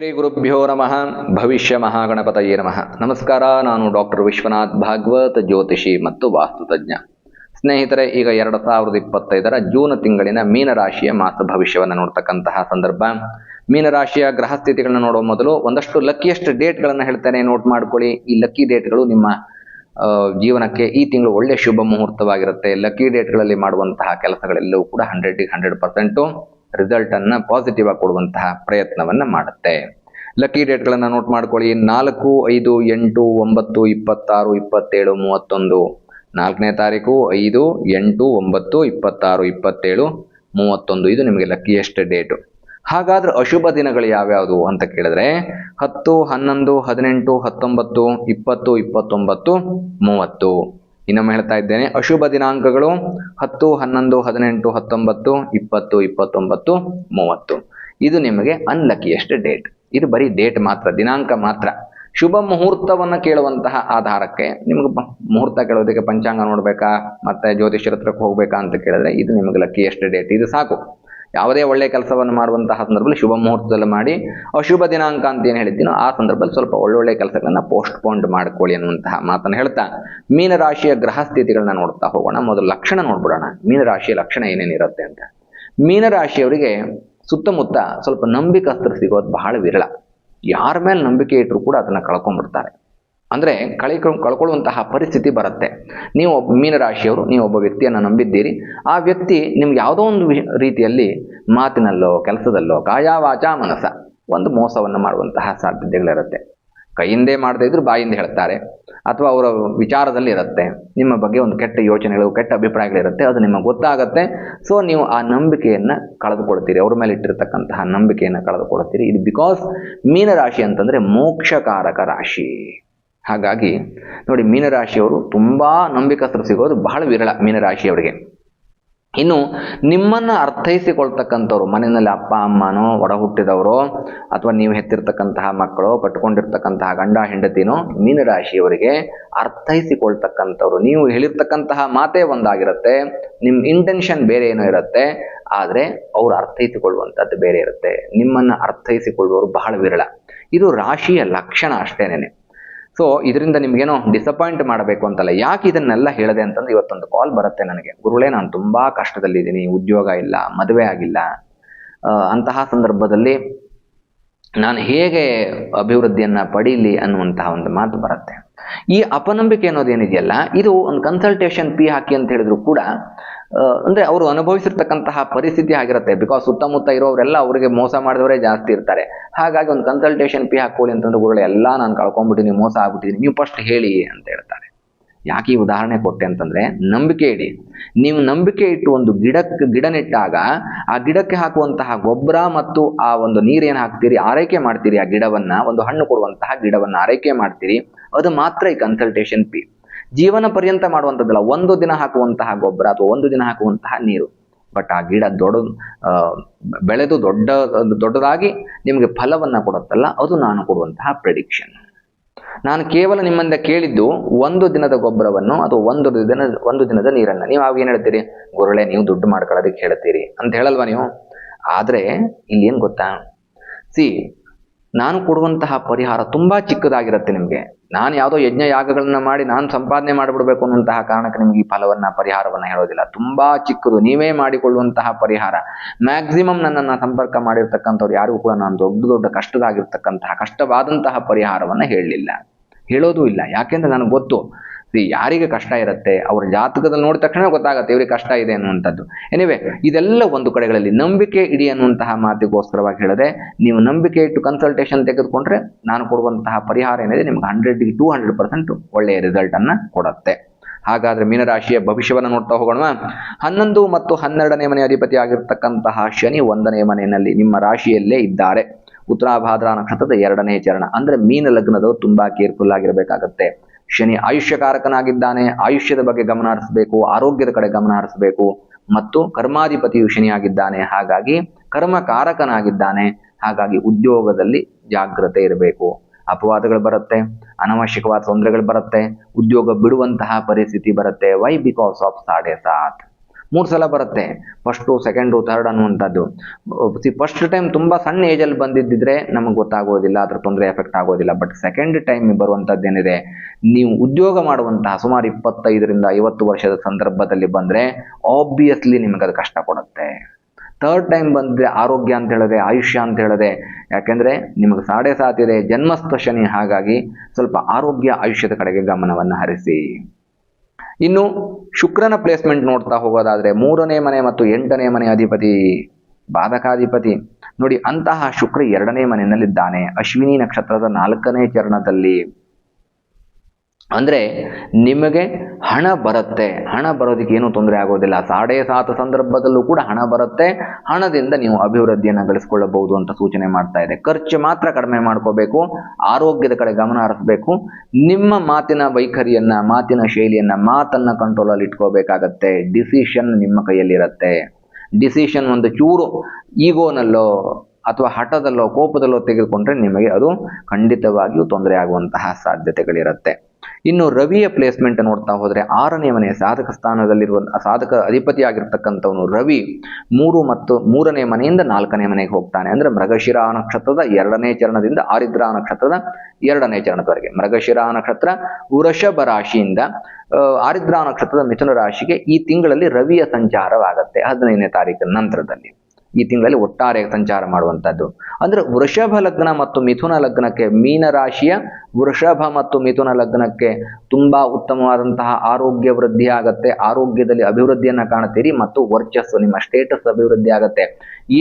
ಶ್ರೀ ಗುರುಭ್ಯೋ ನಮಃ. ಭವಿಷ್ಯ ಮಹಾಗಣಪತಯೇ ನಮಃ. ನಮಸ್ಕಾರ, ನಾನು ಡಾಕ್ಟರ್ ವಿಶ್ವನಾಥ್ ಭಾಗವತ್ ಜ್ಯೋತಿಷಿ ಮತ್ತು ವಾಸ್ತುತಜ್ಞ ಸ್ನೇಹಿತರೆ, ಈಗ ಎರಡು ಸಾವಿರದ ಇಪ್ಪತ್ತೈದರ ಜೂನ್ ತಿಂಗಳಿನ ಮೀನರಾಶಿಯ ಮಾಸ ಭವಿಷ್ಯವನ್ನು ನೋಡ್ತಕ್ಕಂತಹ ಸಂದರ್ಭ. ಮೀನರಾಶಿಯ ಗ್ರಹ ಸ್ಥಿತಿಗಳನ್ನು ನೋಡುವ ಮೊದಲು ಒಂದಷ್ಟು ಲಕ್ಕಿಯೆಸ್ಟ್ ಡೇಟ್ಗಳನ್ನು ಹೇಳ್ತೇನೆ. ನೋಟ್ ಮಾಡ್ಕೊಳ್ಳಿ. ಈ ಲಕ್ಕಿ ಡೇಟ್ಗಳು ನಿಮ್ಮ ಜೀವನಕ್ಕೆ ಈ ತಿಂಗಳು ಒಳ್ಳೆ ಶುಭ ಮುಹೂರ್ತವಾಗಿರುತ್ತೆ. ಲಕ್ಕಿ ಡೇಟ್ಗಳಲ್ಲಿ ಮಾಡುವಂತಹ ಕೆಲಸಗಳೆಲ್ಲವೂ ಕೂಡ ಹಂಡ್ರೆಡ್ ಹಂಡ್ರೆಡ್ ಪರ್ಸೆಂಟು ರಿಸಲ್ಟ್ ಅನ್ನ ಪಾಸಿಟಿವ್ ಆಗಿ ಕೊಡುವಂತಹ ಪ್ರಯತ್ನವನ್ನ ಮಾಡುತ್ತೆ. ಲಕ್ಕಿ ಡೇಟ್ಗಳನ್ನು ನೋಟ್ ಮಾಡ್ಕೊಳ್ಳಿ. ನಾಲ್ಕು, ಐದು, ಎಂಟು, ಒಂಬತ್ತು, ಇಪ್ಪತ್ತಾರು, ಇಪ್ಪತ್ತೇಳು, ಮೂವತ್ತೊಂದು. ನಾಲ್ಕನೇ ತಾರೀಕು, ಐದು, ಎಂಟು, ಒಂಬತ್ತು, ಇಪ್ಪತ್ತಾರು, ಇಪ್ಪತ್ತೇಳು, ಮೂವತ್ತೊಂದು. ಇದು ನಿಮಗೆ ಲಕ್ಕಿಯೆಸ್ಟ್ ಡೇಟು ಹಾಗಾದ್ರೆ ಅಶುಭ ದಿನಗಳು ಯಾವ್ಯಾವುದು ಅಂತ ಕೇಳಿದ್ರೆ, ಹತ್ತು, ಹನ್ನೊಂದು, ಹದಿನೆಂಟು, ಹತ್ತೊಂಬತ್ತು, ಇಪ್ಪತ್ತು, ಇಪ್ಪತ್ತೊಂಬತ್ತು, ಮೂವತ್ತು. ಇನ್ನೊಮ್ಮೆ ಹೇಳ್ತಾ ಇದ್ದೇನೆ. ಅಶುಭ ದಿನಾಂಕಗಳು ಹತ್ತು, ಹನ್ನೊಂದು, ಹದಿನೆಂಟು, ಹತ್ತೊಂಬತ್ತು, ಇಪ್ಪತ್ತು, ಇಪ್ಪತ್ತೊಂಬತ್ತು, ಮೂವತ್ತು. ಇದು ನಿಮಗೆ ಅನ್ಲಕಿಯೆಸ್ಟ್ ಡೇಟ್ ಇದು ಬರೀ ಡೇಟ್ ಮಾತ್ರ, ದಿನಾಂಕ ಮಾತ್ರ. ಶುಭ ಮುಹೂರ್ತವನ್ನು ಕೇಳುವಂತಹ ಆಧಾರಕ್ಕೆ ನಿಮಗೆ ಮುಹೂರ್ತ ಕೇಳೋದಕ್ಕೆ ಪಂಚಾಂಗ ನೋಡಬೇಕಾ, ಮತ್ತೆ ಜ್ಯೋತಿಷ್ಯರ ಹತ್ರಕ್ಕೆ ಹೋಗ್ಬೇಕಾ ಅಂತ ಕೇಳಿದ್ರೆ ಇದು ನಿಮಗೆ ಎಷ್ಟು ಡೇಟ್ ಇದು ಸಾಕು. ಯಾವುದೇ ಒಳ್ಳೆಯ ಕೆಲಸವನ್ನು ಮಾಡುವಂತಹ ಸಂದರ್ಭದಲ್ಲಿ ಶುಭ ಮುಹೂರ್ತದಲ್ಲಿ ಮಾಡಿ, ಅಶುಭ ದಿನಾಂಕ ಅಂತ ಏನು ಹೇಳಿದ್ದೀನೋ ಆ ಸಂದರ್ಭದಲ್ಲಿ ಸ್ವಲ್ಪ ಒಳ್ಳೊಳ್ಳೆ ಕೆಲಸಗಳನ್ನು ಪೋಸ್ಟ್ಪೋಂಡ್ ಮಾಡ್ಕೊಳ್ಳಿ ಅನ್ನುವಂತಹ ಮಾತನ್ನು ಹೇಳ್ತಾ, ಮೀನರಾಶಿಯ ಗ್ರಹ ಸ್ಥಿತಿಗಳನ್ನ ನೋಡ್ತಾ ಹೋಗೋಣ. ಮೊದಲು ಲಕ್ಷಣ ನೋಡ್ಬಿಡೋಣ. ಮೀನರಾಶಿಯ ಲಕ್ಷಣ ಏನೇನಿರುತ್ತೆ ಅಂತ. ಮೀನರಾಶಿಯವರಿಗೆ ಸುತ್ತಮುತ್ತ ಸ್ವಲ್ಪ ನಂಬಿಕಸ್ತರು ಸಿಗೋದು ಬಹಳ ವಿರಳ. ಯಾರ ಮೇಲೆ ನಂಬಿಕೆ ಇಟ್ಟರು ಕೂಡ ಅದನ್ನ ಕಳ್ಕೊಂಡ್ಬಿಡ್ತಾರೆ. ಅಂದರೆ ಕಳಿಕೊಂಡು ಕಳ್ಕೊಳ್ಳುವಂತಹ ಪರಿಸ್ಥಿತಿ ಬರುತ್ತೆ. ನೀವು ಒಬ್ಬ ಮೀನರಾಶಿಯವರು, ನೀವು ಒಬ್ಬ ವ್ಯಕ್ತಿಯನ್ನು ನಂಬಿದ್ದೀರಿ, ಆ ವ್ಯಕ್ತಿ ನಿಮ್ಗೆ ಯಾವುದೋ ಒಂದು ರೀತಿಯಲ್ಲಿ ಮಾತಿನಲ್ಲೋ, ಕೆಲಸದಲ್ಲೋ ಕಾಯಾವಾಚಾ ವಾಚ ಮನಸ ಒಂದು ಮೋಸವನ್ನು ಮಾಡುವಂತಹ ಸಾಧ್ಯತೆಗಳಿರುತ್ತೆ. ಕೈಯಿಂದೇ ಮಾಡದೇ ಇದ್ರೂ ಬಾಯಿಂದ ಹೇಳ್ತಾರೆ, ಅಥವಾ ಅವರ ವಿಚಾರದಲ್ಲಿ ಇರುತ್ತೆ, ನಿಮ್ಮ ಬಗ್ಗೆ ಒಂದು ಕೆಟ್ಟ ಯೋಚನೆಗಳು, ಕೆಟ್ಟ ಅಭಿಪ್ರಾಯಗಳಿರುತ್ತೆ, ಅದು ನಿಮಗೆ ಗೊತ್ತಾಗುತ್ತೆ, ಸೊ ನೀವು ಆ ನಂಬಿಕೆಯನ್ನು ಕಳೆದುಕೊಳ್ತೀರಿ, ಅವ್ರ ಮೇಲೆ ಇಟ್ಟಿರ್ತಕ್ಕಂತಹ ನಂಬಿಕೆಯನ್ನು ಕಳೆದುಕೊಳ್ತೀರಿ. ಇದು ಬಿಕಾಸ್ ಮೀನರಾಶಿ ಅಂತಂದರೆ ಮೋಕ್ಷಕಾರಕ ರಾಶಿ. ಹಾಗಾಗಿ ನೋಡಿ ಮೀನರಾಶಿಯವರು ತುಂಬ ನಂಬಿಕಸ್ಥರು ಸಿಗೋದು ಬಹಳ ವಿರಳ ಮೀನರಾಶಿಯವರಿಗೆ ಇನ್ನು ನಿಮ್ಮನ್ನು ಅರ್ಥೈಸಿಕೊಳ್ತಕ್ಕಂಥವ್ರು, ಮನೆಯಲ್ಲಿ ಅಪ್ಪ, ಅಮ್ಮನೋ, ಒಡ ಹುಟ್ಟಿದವರು, ಅಥವಾ ನೀವು ಹೆತ್ತಿರ್ತಕ್ಕಂತಹ ಮಕ್ಕಳು ಕಟ್ಕೊಂಡಿರ್ತಕ್ಕಂತಹ ಗಂಡ, ಹೆಂಡತಿನೋ ಮೀನರಾಶಿಯವರಿಗೆ ಅರ್ಥೈಸಿಕೊಳ್ತಕ್ಕಂಥವ್ರು. ನೀವು ಹೇಳಿರ್ತಕ್ಕಂತಹ ಮಾತೇ ಒಂದಾಗಿರುತ್ತೆ ನಿಮ್ಮ ಇಂಟೆನ್ಷನ್ ಬೇರೆ ಏನೋ ಇರುತ್ತೆ, ಆದರೆ ಅವರು ಅರ್ಥೈಸಿಕೊಳ್ಳುವಂಥದ್ದು ಬೇರೆ ಇರುತ್ತೆ. ನಿಮ್ಮನ್ನು ಅರ್ಥೈಸಿಕೊಳ್ಳುವವರು ಬಹಳ ವಿರಳ. ಇದು ರಾಶಿಯ ಲಕ್ಷಣ ಅಷ್ಟೇನೇನೆ. ಸೊ ಇದರಿಂದ ನಿಮಗೇನೋ ಡಿಸಪಾಯಿಂಟ್ ಮಾಡಬೇಕು ಅಂತಲ್ಲ. ಯಾಕೆ ಇದನ್ನೆಲ್ಲ ಹೇಳಿದೆ ಅಂತಂದ್ರೆ ಇವತ್ತೊಂದು ಕಾಲ್ ಬರುತ್ತೆ ನನಗೆ. ಗುರುಗಳೇ ನಾನು ತುಂಬ ಕಷ್ಟದಲ್ಲಿದ್ದೀನಿ. ಉದ್ಯೋಗ ಇಲ್ಲ, ಮದುವೆ ಆಗಿಲ್ಲ. ಅಂತಹ ಸಂದರ್ಭದಲ್ಲಿ ನಾನು ಹೇಗೆ ಅಭಿವೃದ್ಧಿಯನ್ನ ಪಡೀಲಿ ಅನ್ನುವಂತಹ ಒಂದು ಮಾತು ಬರುತ್ತೆ. ಈ ಅಪನಂಬಿಕೆ ಅನ್ನೋದೇನಿದೆಯಲ್ಲ ಇದು ಒಂದು ಕನ್ಸಲ್ಟೇಷನ್ ಪಿ ಹಾಕಿ ಅಂತ ಹೇಳಿದ್ರು ಕೂಡ ಅಂದ್ರೆ ಅವರು ಅನುಭವಿಸಿರ್ತಕ್ಕಂತಹ ಪರಿಸ್ಥಿತಿ ಆಗಿರುತ್ತೆ. ಬಿಕಾಸ್ ಸುತ್ತಮುತ್ತ ಇರೋರೆಲ್ಲ ಅವರಿಗೆ ಮೋಸ ಮಾಡಿದವರೇ ಜಾಸ್ತಿ ಇರ್ತಾರೆ. ಹಾಗಾಗಿ ಒಂದು ಕನ್ಸಲ್ಟೇಷನ್ ಪಿ ಹಾಕೊಳ್ಳಿ ಅಂತಂದ್ರೆ ಗುರುಗಳು, ಎಲ್ಲ ನಾನು ಕಳ್ಕೊಂಡ್ಬಿಟ್ಟಿನಿ ಮೋಸ ಆಗ್ಬಿಟ್ಟಿದ್ದೀನಿ ನೀವು ಫಸ್ಟ್ ಹೇಳಿ ಅಂತ ಹೇಳ್ತಾರೆ. ಯಾಕೆ ಈ ಉದಾಹರಣೆ ಕೊಟ್ಟೆ ಅಂತಂದ್ರೆ, ನಂಬಿಕೆ ಇಡಿ. ನೀವು ನಂಬಿಕೆ ಇಟ್ಟು ಒಂದು ಗಿಡಕ್ಕೆ ಗಿಡ ನೆಟ್ಟಾಗ ಆ ಗಿಡಕ್ಕೆ ಹಾಕುವಂತಹ ಗೊಬ್ಬರ ಮತ್ತು ಆ ಒಂದು ನೀರೇನು ಹಾಕ್ತೀರಿ, ಆರೈಕೆ ಮಾಡ್ತೀರಿ ಆ ಗಿಡವನ್ನ, ಒಂದು ಹಣ್ಣು ಕೊಡುವಂತಹ ಗಿಡವನ್ನ ಆರೈಕೆ ಮಾಡ್ತೀರಿ, ಅದು ಮಾತ್ರ ಈ ಕನ್ಸಲ್ಟೇಷನ್ ಫೀ ಜೀವನ ಪರ್ಯಂತ ಮಾಡುವಂಥದ್ದಲ್ಲ. ಒಂದು ದಿನ ಹಾಕುವಂತಹ ಗೊಬ್ಬರ ಅಥವಾ ಒಂದು ದಿನ ಹಾಕುವಂತಹ ನೀರು. ಬಟ್ ಆ ಗಿಡ ದೊಡ್ಡ ಬೆಳೆದು ದೊಡ್ಡ, ದೊಡ್ಡದಾಗಿ ನಿಮಗೆ ಫಲವನ್ನ ಕೊಡುತ್ತಲ್ಲ, ಅದು ನಾನು ಕೊಡುವಂತಹ ಪ್ರೆಡಿಕ್ಷನ್ ನಾನು ಕೇವಲ ನಿಮ್ಮಿಂದ ಕೇಳಿದ್ದು ಒಂದು ದಿನದ ಗೊಬ್ಬರವನ್ನು ಅಥವಾ ಒಂದು ದಿನ, ಒಂದು ದಿನದ ನೀರನ್ನು. ನೀವು ಆವಾಗ ಏನು ಹೇಳ್ತೀರಿ? ಗುರುಳೆ ನೀವು ದುಡ್ಡು ಮಾಡ್ಕೊಳ್ಳೋದಕ್ಕೆ ಹೇಳ್ತೀರಿ ಅಂತ ಹೇಳಲ್ವಾ ನೀವು? ಆದರೆ ಇಲ್ಲಿ ಏನು ಗೊತ್ತಾ? ಸಿ ನಾನು ಕೊಡುವಂತಹ ಪರಿಹಾರ ತುಂಬಾ ಚಿಕ್ಕದಾಗಿರುತ್ತೆ ನಿಮಗೆ. ನಾನು ಯಾವುದೋ ಯಜ್ಞ ಯಾಗಗಳನ್ನ ಮಾಡಿ ನಾನು ಸಂಪಾದನೆ ಮಾಡಿಬಿಡ್ಬೇಕು ಅನ್ನುವಂತಹ ಕಾರಣಕ್ಕೆ ನಿಮಗೆ ಈ ಫಲವನ್ನ, ಪರಿಹಾರವನ್ನ ಹೇಳೋದಿಲ್ಲ. ತುಂಬಾ ಚಿಕ್ಕದು, ನೀವೇ ಮಾಡಿಕೊಳ್ಳುವಂತಹ ಪರಿಹಾರ. ಮ್ಯಾಕ್ಸಿಮಮ್ ನನ್ನನ್ನು ಸಂಪರ್ಕ ಮಾಡಿರ್ತಕ್ಕಂಥವ್ರು ಯಾರಿಗೂ ಕೂಡ ನಾನು ದೊಡ್ಡ ದೊಡ್ಡ ಕಷ್ಟದಾಗಿರ್ತಕ್ಕಂತಹ, ಕಷ್ಟವಾದಂತಹ ಪರಿಹಾರವನ್ನ ಹೇಳಲಿಲ್ಲ. ಹೇಳೋದು ಇಲ್ಲ. ಯಾಕೆಂದ್ರೆ ನನಗೆ ಗೊತ್ತು ಯಾರಿಗೆ ಕಷ್ಟ ಇರುತ್ತೆ? ಅವ್ರ ಜಾತಕದಲ್ಲಿ ನೋಡಿದ ತಕ್ಷಣ ಗೊತ್ತಾಗುತ್ತೆ ಇವ್ರಿಗೆ ಕಷ್ಟ ಇದೆ ಅನ್ನುವಂಥದ್ದು. ಎನಿವೆ ಇದೆಲ್ಲ ಒಂದು ಕಡೆಗಳಲ್ಲಿ ನಂಬಿಕೆ ಇಡಿ ಅನ್ನುವಂತಹ ಮಾತಿಗೋಸ್ಕರವಾಗಿ ಹೇಳಿದೆ, ನೀವು ನಂಬಿಕೆ ಇಟ್ಟು ಕನ್ಸಲ್ಟೇಷನ್ ತೆಗೆದುಕೊಂಡ್ರೆ ನಾನು ಕೊಡುವಂತಹ ಪರಿಹಾರ ಏನಿದೆ ನಿಮ್ಗೆ ಹಂಡ್ರೆಡ್ ಟೂ ಹಂಡ್ರೆಡ್ ಪರ್ಸೆಂಟ್ ಒಳ್ಳೆಯ ರಿಸಲ್ಟ್ ಅನ್ನ ಕೊಡುತ್ತೆ. ಹಾಗಾದ್ರೆ ಮೀನರಾಶಿಯ ಭವಿಷ್ಯವನ್ನು ನೋಡ್ತಾ ಹೋಗೋಣ ಹನ್ನೊಂದು ಮತ್ತು ಹನ್ನೆರಡನೇ ಮನೆ ಅಧಿಪತಿ ಆಗಿರ್ತಕ್ಕಂತಹ ಶನಿ ಒಂದನೇ ಮನೆಯಲ್ಲಿ ನಿಮ್ಮ ರಾಶಿಯಲ್ಲೇ ಇದ್ದಾರೆ. ಉತ್ತರಾಭಾದ್ರ ನಕ್ಷತ್ರದ ಎರಡನೇ ಚರಣ. ಅಂದ್ರೆ ಮೀನ ಲಗ್ನದವರು ತುಂಬಾ ಕೇರ್ಫುಲ್ ಆಗಿರಬೇಕಾಗತ್ತೆ. ಶನಿ ಆಯುಷ್ಯಕಾರಕನಾಗಿದ್ದಾನೆ, ಆಯುಷ್ಯದ ಬಗ್ಗೆ ಗಮನ ಹರಿಸಬೇಕು, ಆರೋಗ್ಯದ ಕಡೆ ಗಮನ ಹರಿಸಬೇಕು ಮತ್ತು ಕರ್ಮಾಧಿಪತಿಯು ಶನಿಯಾಗಿದ್ದಾನೆ. ಹಾಗಾಗಿ ಕರ್ಮಕಾರಕನಾಗಿದ್ದಾನೆ. ಹಾಗಾಗಿ ಉದ್ಯೋಗದಲ್ಲಿ ಜಾಗ್ರತೆ ಇರಬೇಕು. ಅಪವಾದಗಳು ಬರುತ್ತೆ, ಅನವಶ್ಯಕವಾದ ತೊಂದರೆಗಳು ಬರುತ್ತೆ, ಉದ್ಯೋಗ ಬಿಡುವಂತಹ ಪರಿಸ್ಥಿತಿ ಬರುತ್ತೆ. ವೈ ಬಿಕಾಸ್ ಆಫ್ ಸಾಡೆ ಸಾತ್ ಮೂರು ಸಲ ಬರುತ್ತೆ. ಫಸ್ಟು ಸೆಕೆಂಡು ಥರ್ಡ್ ಅನ್ನುವಂಥದ್ದು. ಫಸ್ಟ್ ಟೈಮ್ ತುಂಬ ಸಣ್ಣ ಏಜಲ್ಲಿ ಬಂದಿದ್ದಿದ್ರೆ ನಮಗೆ ಗೊತ್ತಾಗೋದಿಲ್ಲ, ಅದ್ರ ತೊಂದರೆ ಎಫೆಕ್ಟ್ ಆಗೋದಿಲ್ಲ. ಬಟ್ ಸೆಕೆಂಡ್ ಟೈಮ್ ಬರುವಂಥದ್ದು ಏನಿದೆ, ನೀವು ಉದ್ಯೋಗ ಮಾಡುವಂತಹ ಸುಮಾರು ಇಪ್ಪತ್ತೈದರಿಂದ ಐವತ್ತು ವರ್ಷದ ಸಂದರ್ಭದಲ್ಲಿ ಬಂದರೆ ಆಬ್ವಿಯಸ್ಲಿ ನಿಮಗೆ ಅದು ಕಷ್ಟ ಕೊಡುತ್ತೆ. ಥರ್ಡ್ ಟೈಮ್ ಬಂದರೆ ಆರೋಗ್ಯ ಅಂತ ಹೇಳಿದೆ, ಆಯುಷ್ಯ ಅಂತ ಹೇಳಿದೆ, ಯಾಕೆಂದರೆ ನಿಮಗೆ ಸಾಡೆ ಸಾತಿದೆ ಜನ್ಮಸ್ಥ ಶನಿ ಹಾಗಾಗಿ ಸ್ವಲ್ಪ ಆರೋಗ್ಯ, ಆಯುಷ್ಯದ ಕಡೆಗೆ ಗಮನವನ್ನು ಹರಿಸಿ. ಇನ್ನು ಶುಕ್ರನ ಪ್ಲೇಸ್ಮೆಂಟ್ ನೋಡ್ತಾ ಹೋಗೋದಾದ್ರೆ ಮೂರನೇ ಮನೆ ಮತ್ತು ಎಂಟನೇ ಮನೆ ಅಧಿಪತಿ, ಬಾಧಕಾಧಿಪತಿ. ನೋಡಿ, ಅಂತಹ ಶುಕ್ರ ಎರಡನೇ ಮನೆಯಲ್ಲಿದ್ದಾನೆ. ಅಶ್ವಿನಿ ನಕ್ಷತ್ರದ ನಾಲ್ಕನೇ ಚರಣದಲ್ಲಿ ಅಂದ್ರೆ ನಿಮಗೆ ಹಣ ಬರುತ್ತೆ. ಹಣ ಬರೋದಕ್ಕೆ ಏನೂ ತೊಂದರೆ ಆಗೋದಿಲ್ಲ. ಸಾಡೆ ಸಾತ ಸಂದರ್ಭದಲ್ಲೂ ಕೂಡ ಹಣ ಬರುತ್ತೆ. ಹಣದಿಂದ ನೀವು ಅಭಿವೃದ್ಧಿಯನ್ನು ಗಳಿಸ್ಕೊಳ್ಳಬಹುದು ಅಂತ ಸೂಚನೆ ಮಾಡ್ತಾ ಇದೆ. ಖರ್ಚು ಮಾತ್ರ ಕಡಿಮೆ ಮಾಡ್ಕೋಬೇಕು. ಆರೋಗ್ಯದ ಕಡೆ ಗಮನ ಹರಿಸಬೇಕು. ನಿಮ್ಮ ಮಾತಿನ ವೈಖರಿಯನ್ನ, ಮಾತಿನ ಶೈಲಿಯನ್ನ, ಮಾತನ್ನ ಕಂಟ್ರೋಲಲ್ಲಿ ಇಟ್ಕೋಬೇಕಾಗತ್ತೆ. ಡಿಸಿಷನ್ ನಿಮ್ಮ ಕೈಯಲ್ಲಿರುತ್ತೆ ಡಿಸಿಷನ್ ಒಂದು ಚೂರು ಈಗೋನಲ್ಲೋ ಅಥವಾ ಹಠದಲ್ಲೋ, ಕೋಪದಲ್ಲೋ ತೆಗೆದುಕೊಂಡ್ರೆ ನಿಮಗೆ ಅದು ಖಂಡಿತವಾಗಿಯೂ ತೊಂದರೆ ಆಗುವಂತಹ ಸಾಧ್ಯತೆಗಳಿರುತ್ತೆ. ಇನ್ನು ರವಿಯ ಪ್ಲೇಸ್ಮೆಂಟ್ ನೋಡ್ತಾ ಹೋದರೆ ಆರನೇ ಮನೆ ಸಾಧಕ ಸ್ಥಾನದಲ್ಲಿರುವ, ಸಾಧಕ ಅಧಿಪತಿಯಾಗಿರ್ತಕ್ಕಂಥವನು ರವಿ ಮೂರು ಮತ್ತು ಮೂರನೇ ಮನೆಯಿಂದ ನಾಲ್ಕನೇ ಮನೆಗೆ ಹೋಗ್ತಾನೆ. ಅಂದರೆ ಮೃಗಶಿರಾ ನಕ್ಷತ್ರದ ಎರಡನೇ ಚರಣದಿಂದ ಆರಿದ್ರ ನಕ್ಷತ್ರದ ಎರಡನೇ ಚರಣದವರೆಗೆ. ಮೃಗಶಿರಾ ನಕ್ಷತ್ರ ವೃಷಭ ರಾಶಿಯಿಂದ ಆರಿದ್ರಾ ನಕ್ಷತ್ರದ ಮಿಥುನ ರಾಶಿಗೆ ಈ ತಿಂಗಳಲ್ಲಿ ರವಿಯ ಸಂಚಾರವಾಗುತ್ತೆ ಹದಿನೈದನೇ ತಾರೀಕಿನ ನಂತರದಲ್ಲಿ. ಈ ತಿಂಗಳಲ್ಲಿ ಒಟ್ಟಾರೆ ಸಂಚಾರ ಮಾಡುವಂಥದ್ದು ಅಂದ್ರೆ ವೃಷಭ ಲಗ್ನ ಮತ್ತು ಮಿಥುನ ಲಗ್ನಕ್ಕೆ ಮೀನ ರಾಶಿಯ ವೃಷಭ ಮತ್ತು ಮಿಥುನ ಲಗ್ನಕ್ಕೆ ತುಂಬಾ ಉತ್ತಮವಾದಂತಹ ಆರೋಗ್ಯ ವೃದ್ಧಿ ಆಗತ್ತೆ. ಆರೋಗ್ಯದಲ್ಲಿ ಅಭಿವೃದ್ಧಿಯನ್ನು ಕಾಣುತ್ತೀರಿ ಮತ್ತು ವರ್ಚಸ್ಸು, ನಿಮ್ಮ ಸ್ಟೇಟಸ್ ಅಭಿವೃದ್ಧಿ ಆಗುತ್ತೆ.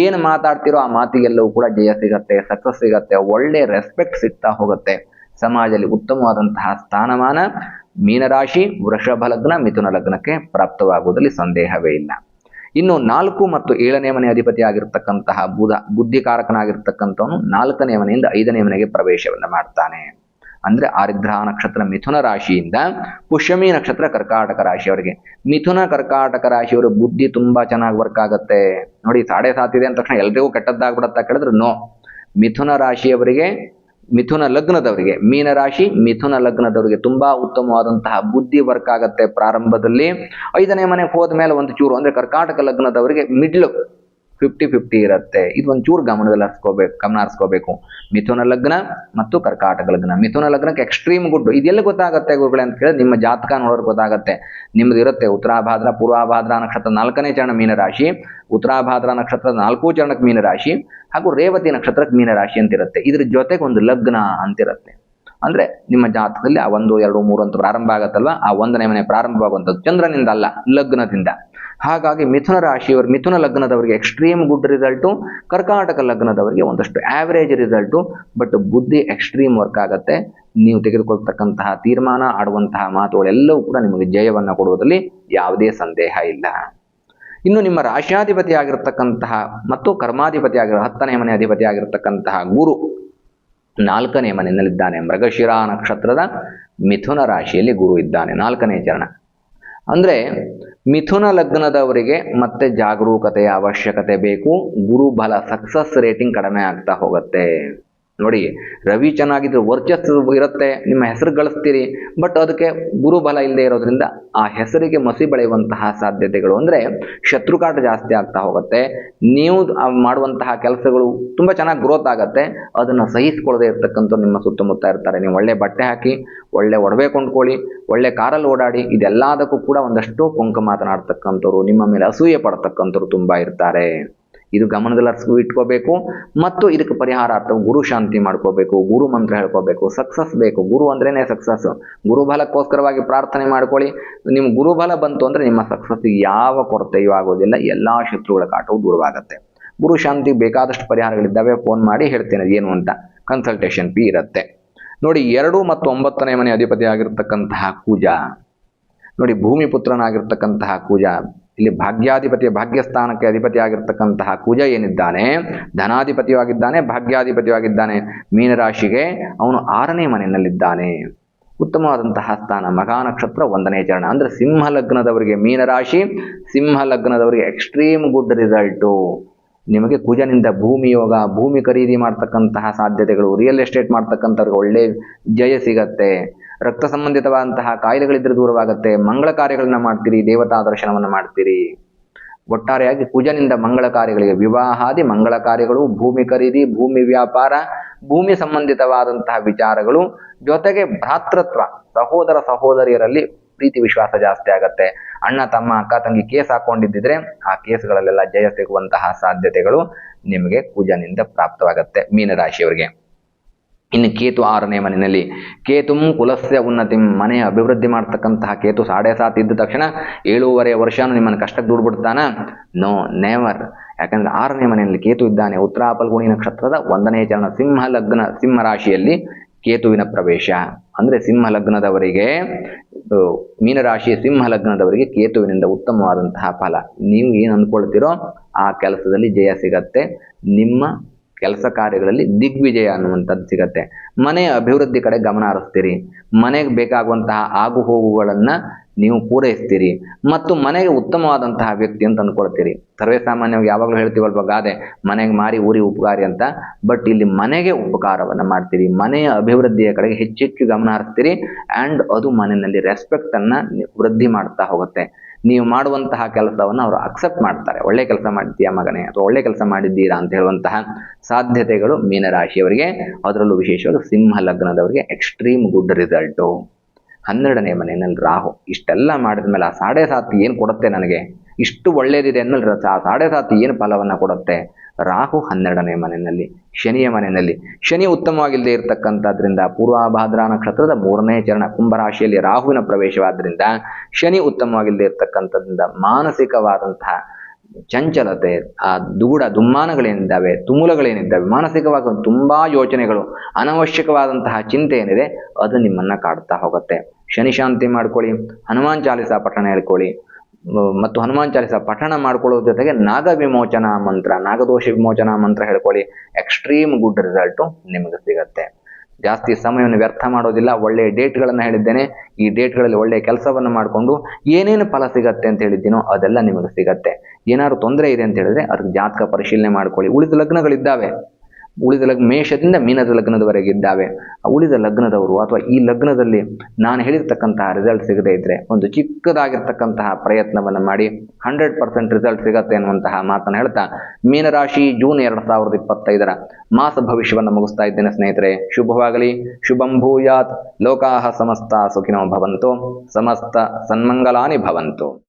ಏನು ಮಾತಾಡ್ತಿರೋ ಆ ಮಾತಿಗೆಲ್ಲವೂ ಕೂಡ ಜಯ ಸಿಗತ್ತೆ ಸಕ್ಸಸ್ ಸಿಗತ್ತೆ, ಒಳ್ಳೆ ರೆಸ್ಪೆಕ್ಟ್ ಸಿಗ್ತಾ ಹೋಗುತ್ತೆ. ಸಮಾಜದಲ್ಲಿ ಉತ್ತಮವಾದಂತಹ ಸ್ಥಾನಮಾನ ಮೀನರಾಶಿ ವೃಷಭ ಲಗ್ನ, ಮಿಥುನ ಲಗ್ನಕ್ಕೆ ಪ್ರಾಪ್ತವಾಗುವುದರಲ್ಲಿ ಸಂದೇಹವೇ ಇಲ್ಲ. ಇನ್ನು ನಾಲ್ಕು ಮತ್ತು ಏಳನೇ ಮನೆ ಅಧಿಪತಿ ಆಗಿರ್ತಕ್ಕಂತಹ ಬುಧ, ಬುದ್ಧಿಕಾರಕನಾಗಿರ್ತಕ್ಕಂಥವನು ನಾಲ್ಕನೇ ಮನೆಯಿಂದ ಐದನೇ ಮನೆಗೆ ಪ್ರವೇಶವನ್ನು ಮಾಡ್ತಾನೆ. ಅಂದ್ರೆ ಆರಿದ್ರ ನಕ್ಷತ್ರ ಮಿಥುನ ರಾಶಿಯಿಂದ ಪುಷ್ಯಮಿ ನಕ್ಷತ್ರ ಕರ್ಕಾಟಕ ರಾಶಿಯವರಿಗೆ. ಮಿಥುನ ಕರ್ಕಾಟಕ ರಾಶಿಯವರು ಬುದ್ಧಿ ತುಂಬಾ ಚೆನ್ನಾಗಿ ವರ್ಕ್ ಆಗತ್ತೆ. ನೋಡಿ, ಸಾಡೆ ಸಾತಿದೆ ಅಂದ ತಕ್ಷಣ ಎಲ್ರಿಗೂ ಕೆಟ್ಟದ್ದಾಗ್ಬಿಡತ್ತಾ. ಕೇಳಿದ್ರೆ ನೋ ಮಿಥುನ ರಾಶಿಯವರಿಗೆ ಮಿಥುನ ಲಗ್ನದವರಿಗೆ ಮೀನ ರಾಶಿ ಮಿಥುನ ಲಗ್ನದವರಿಗೆ ತುಂಬಾ ಉತ್ತಮವಾದಂತಹ ಬುದ್ಧಿ ವರ್ಕ್ ಆಗತ್ತೆ ಪ್ರಾರಂಭದಲ್ಲಿ. ಐದನೇ ಮನೆಗೆ ಹೋದ ಮೇಲೆ ಒಂದು ಚೂರು ಅಂದ್ರೆ ಕರ್ಕಾಟಕ ಲಗ್ನದವರಿಗೆ ಮಿಡ್ಲ್ ಫಿಫ್ಟಿ ಫಿಫ್ಟಿ ಇರುತ್ತೆ. ಇದು ಒಂದು ಚೂರು ಗಮನದಲ್ಲಿ ಹರಿಸ್ಕೋಬೇಕು ಗಮನ ಹರಿಸ್ಕೋಬೇಕು ಮಿಥುನ ಲಗ್ನ ಮತ್ತು ಕರ್ಕಾಟಕ ಲಗ್ನ. ಮಿಥುನ ಲಗ್ನಕ್ಕೆ ಎಕ್ಸ್ಟ್ರೀಮ್ ಗುಡ್ ಇದೆಲ್ಲ ಗೊತ್ತಾಗುತ್ತೆ ಗುರುಗಳೇ ಅಂತ ಕೇಳಿದ್ರೆ ನಿಮ್ಮ ಜಾತಕ ನೋಡೋರು ಗೊತ್ತಾಗುತ್ತೆ. ನಿಮ್ದು ಇರುತ್ತೆ ಉತ್ತರಾಭಾದ್ರ, ಪೂರ್ವಾಭಾದ್ರ, ನಕ್ಷತ್ರ ನಾಲ್ಕನೇ ಚರಣ ಮೀನರಾಶಿ. ಉತ್ತರಾಭಾದ್ರ ನಕ್ಷತ್ರ ನಾಲ್ಕು ಚರಣಕ್ಕೆ ಮೀನರಾಶಿ ಹಾಗೂ ರೇವತಿ ನಕ್ಷತ್ರಕ್ಕೆ ಮೀನರಾಶಿ ಅಂತಿರುತ್ತೆ. ಇದ್ರ ಜೊತೆಗೆ ಒಂದು ಲಗ್ನ ಅಂತಿರುತ್ತೆ. ಅಂದ್ರೆ ನಿಮ್ಮ ಜಾತಕದಲ್ಲಿ ಆ ಒಂದು, ಎರಡು, ಮೂರು ಅಂತ ಪ್ರಾರಂಭ ಆಗತ್ತಲ್ವ? ಆ ಒಂದನೇ ಮನೆ ಪ್ರಾರಂಭವಾಗುವಂಥದ್ದು ಚಂದ್ರನಿಂದ ಅಲ್ಲ, ಲಗ್ನದಿಂದ. ಹಾಗಾಗಿ ಮಿಥುನ ರಾಶಿಯವರು, ಮಿಥುನ ಲಗ್ನದವರಿಗೆ ಎಕ್ಸ್ಟ್ರೀಮ್ ಗುಡ್ ರಿಸಲ್ಟು ಕರ್ಕಾಟಕ ಲಗ್ನದವರಿಗೆ ಒಂದಷ್ಟು ಆವರೇಜ್ ರಿಸಲ್ಟು ಬಟ್ ಬುದ್ಧಿ ಎಕ್ಸ್ಟ್ರೀಮ್ ವರ್ಕ್ ಆಗತ್ತೆ. ನೀವು ತೆಗೆದುಕೊಳ್ತಕ್ಕಂತಹ ತೀರ್ಮಾನ, ಆಡುವಂತಹ ಮಾತುಗಳೆಲ್ಲವೂ ಕೂಡ ನಿಮಗೆ ಜಯವನ್ನು ಕೊಡುವುದರಲ್ಲಿ ಯಾವುದೇ ಸಂದೇಹ ಇಲ್ಲ. ಇನ್ನು ನಿಮ್ಮ ರಾಶ್ಯಾಧಿಪತಿ ಆಗಿರತಕ್ಕಂತಹ ಮತ್ತು ಕರ್ಮಾಧಿಪತಿ ಆಗಿರೋ ಹತ್ತನೇ ಮನೆ ಅಧಿಪತಿ ಆಗಿರತಕ್ಕಂತಹ ಗುರು ನಾಲ್ಕನೇ ಮನೆಯಲ್ಲಿದ್ದಾನೆ. ಮೃಗಶಿರ ನಕ್ಷತ್ರದ ಮಿಥುನ ರಾಶಿಯಲ್ಲಿ ಗುರು ಇದ್ದಾನೆ ನಾಲ್ಕನೇ ಚರಣ. ಅಂದರೆ ಮಿಥುನ ಲಗ್ನದವರಿಗೆ ಮತ್ತೆ ಜಾಗರೂಕತೆಯ ಅವಶ್ಯಕತೆ ಬೇಕು. ಗುರು ಬಲ ಸಕ್ಸಸ್ ರೇಟಿಂಗ್ ಕಡಿಮೆ ಆಗ್ತಾ ಹೋಗುತ್ತೆ. ನೋಡಿ, ರವಿ ಚೆನ್ನಾಗಿದ್ರೆ ವರ್ಚಸ್ಸು ಇರುತ್ತೆ, ನಿಮ್ಮ ಹೆಸರು ಗಳಿಸ್ತೀರಿ, ಬಟ್ ಅದಕ್ಕೆ ಗುರುಬಲ ಇಲ್ಲದೆ ಇರೋದ್ರಿಂದ ಆ ಹೆಸರಿಗೆ ಮಸಿ ಬೆಳೆಯುವಂತಹ ಸಾಧ್ಯತೆಗಳು ಅಂದರೆ ಶತ್ರುಕಾಟ ಜಾಸ್ತಿ ಆಗ್ತಾ ಹೋಗುತ್ತೆ. ನೀವು ಮಾಡುವಂತಹ ಕೆಲಸಗಳು ತುಂಬ ಚೆನ್ನಾಗಿ ಗ್ರೋತ್ ಆಗುತ್ತೆ. ಅದನ್ನು ಸಹಿಸ್ಕೊಳ್ಳದೆ ಇರ್ತಕ್ಕಂಥ ನಿಮ್ಮ ಸುತ್ತಮುತ್ತ ಇರ್ತಾರೆ. ನೀವು ಒಳ್ಳೆ ಬಟ್ಟೆ ಹಾಕಿ, ಒಳ್ಳೆ ಒಡವೆ ಕೊಂಡ್ಕೊಳ್ಳಿ, ಒಳ್ಳೆ ಕಾರಲ್ಲಿ ಓಡಾಡಿ, ಇದೆಲ್ಲದಕ್ಕೂ ಕೂಡ ಒಂದಷ್ಟು ಕೊಂಕ ಮಾತನಾಡ್ತಕ್ಕಂಥವ್ರು, ನಿಮ್ಮ ಮೇಲೆ ಅಸೂಯೆ ಪಡ್ತಕ್ಕಂಥವ್ರು ತುಂಬ ಇರ್ತಾರೆ. ಇದು ಗಮನದಲ್ಲಿ ಇಟ್ಕೋಬೇಕು. ಮತ್ತು ಇದಕ್ಕೆ ಪರಿಹಾರ ಅರ್ಥ ಗುರು ಶಾಂತಿ ಮಾಡ್ಕೋಬೇಕು. ಗುರು ಮಂತ್ರ ಹೇಳ್ಕೋಬೇಕು. ಸಕ್ಸಸ್ ಬೇಕು. ಗುರು ಅಂದ್ರೇನೆ ಸಕ್ಸಸ್ ಗುರುಬಲಕ್ಕೋಸ್ಕರವಾಗಿ ಪ್ರಾರ್ಥನೆ ಮಾಡ್ಕೊಳ್ಳಿ. ನಿಮ್ಮ ಗುರುಬಲ ಬಂತು ಅಂದ್ರೆ ನಿಮ್ಮ ಸಕ್ಸಸ್ ಯಾವ ಕೊರತೆಯೂ ಆಗೋದಿಲ್ಲ. ಎಲ್ಲಾ ಶತ್ರುಗಳ ಕಾಟವು ದೂರವಾಗುತ್ತೆ. ಗುರು ಶಾಂತಿ ಬೇಕಾದಷ್ಟು ಪರಿಹಾರಗಳಿದ್ದಾವೆ. ಫೋನ್ ಮಾಡಿ ಹೇಳ್ತೇನೆ. ಏನು ಅಂತ? ಕನ್ಸಲ್ಟೇಷನ್ ಫೀ ಇರುತ್ತೆ. ನೋಡಿ, ಎರಡು ಮತ್ತು ಒಂಬತ್ತನೇ ಮನೆ ಅಧಿಪತಿ ಆಗಿರ್ತಕ್ಕಂತಹ ಕೂಜ. ನೋಡಿ, ಭೂಮಿ ಪುತ್ರನಾಗಿರ್ತಕ್ಕಂತಹ ಕೂಜ. ಇಲ್ಲಿ ಭಾಗ್ಯಾಧಿಪತಿಯ ಭಾಗ್ಯಸ್ಥಾನಕ್ಕೆ ಅಧಿಪತಿಯಾಗಿರ್ತಕ್ಕಂತಹ ಕುಜ ಏನಿದ್ದಾನೆ? ಧನಾಧಿಪತಿಯಾಗಿದ್ದಾನೆ, ಭಾಗ್ಯಾಧಿಪತಿಯಾಗಿದ್ದಾನೆ. ಮೀನರಾಶಿಗೆ ಅವನು ಆರನೇ ಮನೆಯಲ್ಲಿದ್ದಾನೆ. ಉತ್ತಮವಾದಂತಹ ಸ್ಥಾನ, ಮಘಾ ನಕ್ಷತ್ರ ಒಂದನೇ ಚರಣ. ಅಂದ್ರೆ ಸಿಂಹ ಲಗ್ನದವರಿಗೆ ಮೀನರಾಶಿ, ಸಿಂಹ ಲಗ್ನದವರಿಗೆ ಎಕ್ಸ್ಟ್ರೀಮ್ ಗುಡ್ ರಿಸಲ್ಟು ನಿಮಗೆ ಕುಜನಿಂದ ಭೂಮಿ ಯೋಗ, ಭೂಮಿ ಖರೀದಿ ಮಾಡ್ತಕ್ಕಂತಹ ಸಾಧ್ಯತೆಗಳು ರಿಯಲ್ ಎಸ್ಟೇಟ್ ಮಾಡ್ತಕ್ಕಂಥವ್ರಿಗೆ ಒಳ್ಳೆ ಜಯ ಸಿಗತ್ತೆ. ರಕ್ತ ಸಂಬಂಧಿತವಾದಂತಹ ಕಾಯಿಲೆಗಳಿದ್ರೆ ದೂರವಾಗುತ್ತೆ. ಮಂಗಳ ಕಾರ್ಯಗಳನ್ನ ಮಾಡ್ತೀರಿ, ದೇವತಾ ದರ್ಶನವನ್ನು ಮಾಡ್ತೀರಿ. ಒಟ್ಟಾರೆಯಾಗಿ ಕುಜನಿಂದ ಮಂಗಳ ಕಾರ್ಯಗಳಿಗೆ ವಿವಾಹಾದಿ ಮಂಗಳ ಕಾರ್ಯಗಳು, ಭೂಮಿ ಖರೀದಿ, ಭೂಮಿ ವ್ಯಾಪಾರ, ಭೂಮಿ ಸಂಬಂಧಿತವಾದಂತಹ ವಿಚಾರಗಳು, ಜೊತೆಗೆ ಭ್ರಾತೃತ್ವ, ಸಹೋದರ ಸಹೋದರಿಯರಲ್ಲಿ ಪ್ರೀತಿ ವಿಶ್ವಾಸ ಜಾಸ್ತಿ ಆಗತ್ತೆ. ಅಣ್ಣ, ತಮ್ಮ, ಅಕ್ಕ, ತಂಗಿ ಕೇಸ್ ಹಾಕೊಂಡಿದ್ದಿದ್ರೆ ಆ ಕೇಸ್ಗಳಲ್ಲೆಲ್ಲ ಜಯ ಸಿಗುವಂತಹ ಸಾಧ್ಯತೆಗಳು ನಿಮಗೆ ಕುಜನಿಂದ ಪ್ರಾಪ್ತವಾಗತ್ತೆ ಮೀನರಾಶಿಯವರಿಗೆ. ಇನ್ನು ಕೇತು ಆರನೇ ಮನೆಯಲ್ಲಿ. ಕೇತುಂ ಕುಲಸ್ಯ ಉನ್ನತಿಂ ಮನೆಯ ಅಭಿವೃದ್ಧಿ ಮಾಡ್ತಕ್ಕಂತಹ ಕೇತು ಸಾಡೆ ಸಾತ್ ಇದ್ದ ತಕ್ಷಣ ಏಳೂವರೆ ವರ್ಷನೂ ನಿಮ್ಮನ್ನು ಕಷ್ಟಕ್ಕೆ ದುಡ್ಬಿಡ್ತಾನ? ನೋ ನೇವರ್ ಯಾಕಂದ್ರೆ ಆರನೇ ಮನೆಯಲ್ಲಿ ಕೇತು ಇದ್ದಾನೆ. ಉತ್ತರ ಫಲ್ಗುಣಿ ನಕ್ಷತ್ರದ ಒಂದನೇ ಚರಣ, ಸಿಂಹ ಲಗ್ನ, ಸಿಂಹ ರಾಶಿಯಲ್ಲಿ ಕೇತುವಿನ ಪ್ರವೇಶ. ಅಂದ್ರೆ ಸಿಂಹ ಲಗ್ನದವರಿಗೆ ಮೀನರಾಶಿ ಸಿಂಹ ಲಗ್ನದವರಿಗೆ ಕೇತುವಿನಿಂದ ಉತ್ತಮವಾದಂತಹ ಫಲ. ನೀವು ಏನು ಅಂದ್ಕೊಳ್ತೀರೋ ಆ ಕೆಲಸದಲ್ಲಿ ಜಯ ಸಿಗತ್ತೆ. ನಿಮ್ಮ ಕೆಲಸ ಕಾರ್ಯಗಳಲ್ಲಿ ದಿಗ್ವಿಜಯ ಅನ್ನುವಂಥದ್ದು ಸಿಗತ್ತೆ. ಮನೆಯ ಅಭಿವೃದ್ಧಿ ಕಡೆ ಗಮನ ಹರಿಸ್ತೀರಿ. ಮನೆಗೆ ಬೇಕಾಗುವಂತಹ ಆಗು ಹೋಗುಗಳನ್ನು ನೀವು ಪೂರೈಸ್ತೀರಿ. ಮತ್ತು ಮನೆಗೆ ಉತ್ತಮವಾದಂತಹ ವ್ಯಕ್ತಿ ಅಂತ ಅಂದ್ಕೊಳ್ತೀರಿ ಸರ್ವೇ ಸಾಮಾನ್ಯವಾಗಿ ಯಾವಾಗಲೂ ಹೇಳ್ತೀವಲ್ವ ಗಾದೆ, ಮನೆಗೆ ಮಾರಿ ಊರಿ ಉಪಕಾರಿ ಅಂತ. ಬಟ್ ಇಲ್ಲಿ ಮನೆಗೆ ಉಪಕಾರವನ್ನು ಮಾಡ್ತೀರಿ. ಮನೆಯ ಅಭಿವೃದ್ಧಿಯ ಕಡೆಗೆ ಹೆಚ್ಚೆಚ್ಚು ಗಮನ ಹರಿಸ್ತೀರಿ. ಆ್ಯಂಡ್ ಅದು ಮನೆಯಲ್ಲಿ ರೆಸ್ಪೆಕ್ಟನ್ನು ವೃದ್ಧಿ ಮಾಡ್ತಾ ಹೋಗುತ್ತೆ. ನೀವು ಮಾಡುವಂತಹ ಕೆಲಸವನ್ನು ಅವರು ಅಕ್ಸೆಪ್ಟ್ ಮಾಡ್ತಾರೆ. ಒಳ್ಳೆ ಕೆಲಸ ಮಾಡಿದ್ದೀಯಾ ಮಗನೇ? ಅಥವಾ ಒಳ್ಳೆ ಕೆಲಸ ಮಾಡಿದ್ದೀರಾ ಅಂತ ಹೇಳುವಂತಹ ಸಾಧ್ಯತೆಗಳು ಮೀನರಾಶಿಯವರಿಗೆ, ಅದರಲ್ಲೂ ವಿಶೇಷವಾಗಿ ಸಿಂಹ ಲಗ್ನದವರಿಗೆ ಎಕ್ಸ್ಟ್ರೀಮ್ ಗುಡ್ ರಿಸಲ್ಟು ಹನ್ನೆರಡನೇ ಮನೆಯಲ್ಲಿ ರಾಹು. ಇಷ್ಟೆಲ್ಲ ಮಾಡಿದ ಮೇಲೆ ಆ ಸಾಡೆ ಸಾತಿ ಏನು ಕೊಡುತ್ತೆ ನನಗೆ? ಇಷ್ಟು ಒಳ್ಳೇದಿದೆ ಅನ್ನಲ್ಲಿ ಸಾಡೆ ಸಾತಿ ಏನು ಫಲವನ್ನು ಕೊಡುತ್ತೆ? ರಾಹು ಹನ್ನೆರಡನೇ ಮನೆಯಲ್ಲಿ, ಶನಿಯ ಮನೆಯಲ್ಲಿ. ಶನಿ ಉತ್ತಮವಾಗಿಲ್ಲದೆ ಇರತಕ್ಕಂಥದ್ರಿಂದ ಪೂರ್ವಾಭಾದ್ರಾ ನಕ್ಷತ್ರದ ಮೂರನೇ ಚರಣ ಕುಂಭರಾಶಿಯಲ್ಲಿ ರಾಹುವಿನ ಪ್ರವೇಶವಾದ್ದರಿಂದ ಶನಿ ಉತ್ತಮವಾಗಿಲ್ಲದೆ ಇರತಕ್ಕಂಥದ್ರಿಂದ ಮಾನಸಿಕವಾದಂತಹ ಚಂಚಲತೆ, ಆ ದೂಡ ದುಮ್ಮಾನಗಳೇನಿದ್ದಾವೆ, ತುಮುಲಗಳೇನಿದ್ದಾವೆ, ಮಾನಸಿಕವಾಗಿ ತುಂಬ ಯೋಚನೆಗಳು, ಅನವಶ್ಯಕವಾದಂತಹ ಚಿಂತೆ ಏನಿದೆ, ಅದು ನಿಮ್ಮನ್ನ ಕಾಡ್ತಾ ಹೋಗುತ್ತೆ. ಶನಿ ಶಾಂತಿ ಮಾಡ್ಕೊಳ್ಳಿ, ಹನುಮಾನ್ ಚಾಲಿಸ ಪಠಣ ಹೇಳ್ಕೊಳ್ಳಿ ಮತ್ತು ಹನುಮಾನ್ ಚಾಲಿಸ ಪಠಣ ಮಾಡ್ಕೊಳ್ಳೋದ್ರ ಜೊತೆಗೆ ನಾಗ ವಿಮೋಚನಾ ಮಂತ್ರ, ನಾಗದೋಷ ವಿಮೋಚನಾ ಮಂತ್ರ ಹೇಳ್ಕೊಳ್ಳಿ. ಎಕ್ಸ್ಟ್ರೀಮ್ ಗುಡ್ ರಿಸಲ್ಟು ನಿಮಗೆ ಸಿಗತ್ತೆ. ಜಾಸ್ತಿ ಸಮಯವನ್ನು ವ್ಯರ್ಥ ಮಾಡೋದಿಲ್ಲ. ಒಳ್ಳೆಯ ಡೇಟ್ಗಳನ್ನು ಹೇಳಿದ್ದೇನೆ. ಈ ಡೇಟ್ಗಳಲ್ಲಿ ಒಳ್ಳೆಯ ಕೆಲಸವನ್ನು ಮಾಡಿಕೊಂಡು ಏನೇನು ಫಲ ಸಿಗತ್ತೆ ಅಂತ ಹೇಳಿದ್ದೀನೋ ಅದೆಲ್ಲ ನಿಮಗೆ ಸಿಗತ್ತೆ. ಏನಾದ್ರು ತೊಂದರೆ ಇದೆ ಅಂತ ಹೇಳಿದ್ರೆ ಅದಕ್ಕೆ ಜಾತಕ ಪರಿಶೀಲನೆ ಮಾಡ್ಕೊಳ್ಳಿ. ಉಳಿದ ಲಗ್ನಗಳಿದ್ದಾವೆ. ಉಳಿದ ಲಗ್ನ ಮೇಷದಿಂದ ಮೀನದ ಲಗ್ನದವರೆಗೆ ಇದ್ದಾವೆ. ಆ ಉಳಿದ ಲಗ್ನದವರು ಅಥವಾ ಈ ಲಗ್ನದಲ್ಲಿ ನಾನು ಹೇಳಿರ್ತಕ್ಕಂತಹ ರಿಸಲ್ಟ್ ಸಿಗದೇ ಇದ್ರೆ ಒಂದು ಚಿಕ್ಕದಾಗಿರ್ತಕ್ಕಂತಹ ಪ್ರಯತ್ನವನ್ನು ಮಾಡಿ ಹಂಡ್ರೆಡ್ ಪರ್ಸೆಂಟ್ ರಿಸಲ್ಟ್ ಸಿಗತ್ತೆ ಅನ್ನುವಂತಹ ಮಾತನ್ನು ಹೇಳ್ತಾ ಮೀನರಾಶಿ ಜೂನ್ ಎರಡು ಸಾವಿರದ ಇಪ್ಪತ್ತೈದರ ಮಾಸ ಭವಿಷ್ಯವನ್ನು ಮುಗಿಸ್ತಾ ಇದ್ದೇನೆ ಸ್ನೇಹಿತರೆ. ಶುಭವಾಗಲಿ. ಶುಭಂ ಭೂಯಾತ್. ಲೋಕಾಹ ಸಮಸ್ತ ಸುಖಿನೋ ಭವಂತು. ಸಮಸ್ತ ಸನ್ಮಂಗಲಾನಿ ಭವಂತು.